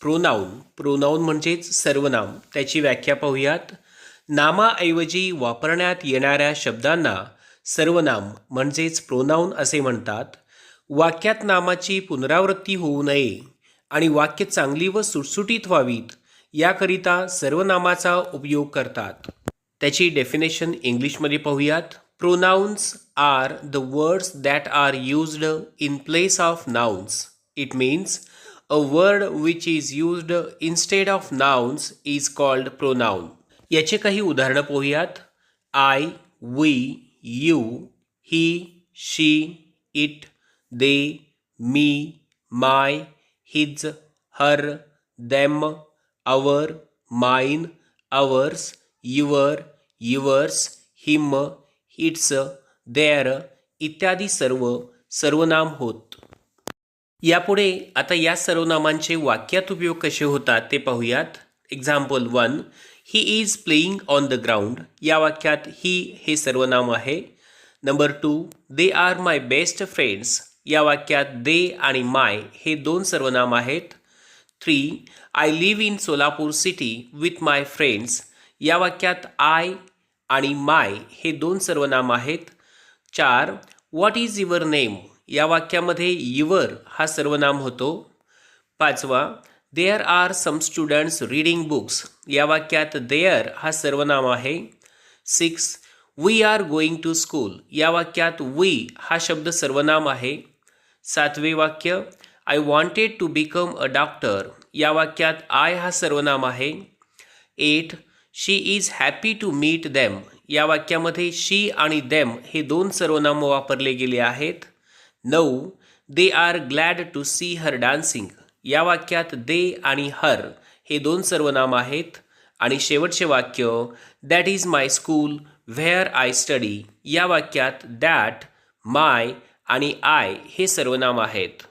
Pronoun. Pronoun म्हणजेच सर्वनाम. त्याची व्याख्या पाहूयात. नामाऐवजी वापरण्यात येणाऱ्या शब्दांना सर्वनाम म्हणजेच प्रोनाऊन असे म्हणतात. वाक्यात नामाची पुनरावृत्ती होऊ नये आणि वाक्य चांगली व सुटसुटीत व्हावीत याकरिता सर्वनामाचा उपयोग करतात. त्याची डेफिनेशन इंग्लिशमध्ये पाहूयात. Pronouns are the words that are used in place of nouns it means a word which is used instead of nouns is called pronoun याचे काही उदाहरणं पाहूयात. I we you he she it they me my his her them our mine ours your yours him its their इत्यादी सर्व सर्वनाम होत. यापुढे आता या सर्वनामांचे वाक्यात उपयोग कसे होतात ते पाहूयात. Example one he is playing on the ground या वाक्यात ही हे सर्वनाम आहे. Number two they are my best friends या वाक्यात दे आणि माय हे दोन सर्वनाम आहेत. Three I live in Solapur city with my friends या वाक्यात आय आणि माय हे दोन सर्वनाम आहेत. चार व्हॉट इज युअर नेम या वाक्यामध्ये युवर हा सर्वनाम होतो. पाचवा there are some students reading books या वाक्यात देअर हा सर्वनाम आहे. Six we are going to school या वाक्यात वी हा शब्द सर्वनाम आहे. सातवे वाक्य I wanted to become a doctor या वाक्यात आय हा सर्वनाम आहे. Eight she is happy to meet them या वाक्यामध्ये शी आणि देम हे दोन सर्वनामं वापरले गेले आहेत. नऊ they are glad to see her dancing. या वाक्यात दे आणि हर हे दोन सर्वनाम आहेत. आणि शेवटचे वाक्य that is my school where I study या वाक्यात दॅट माय आणि आय हे सर्वनाम आहेत.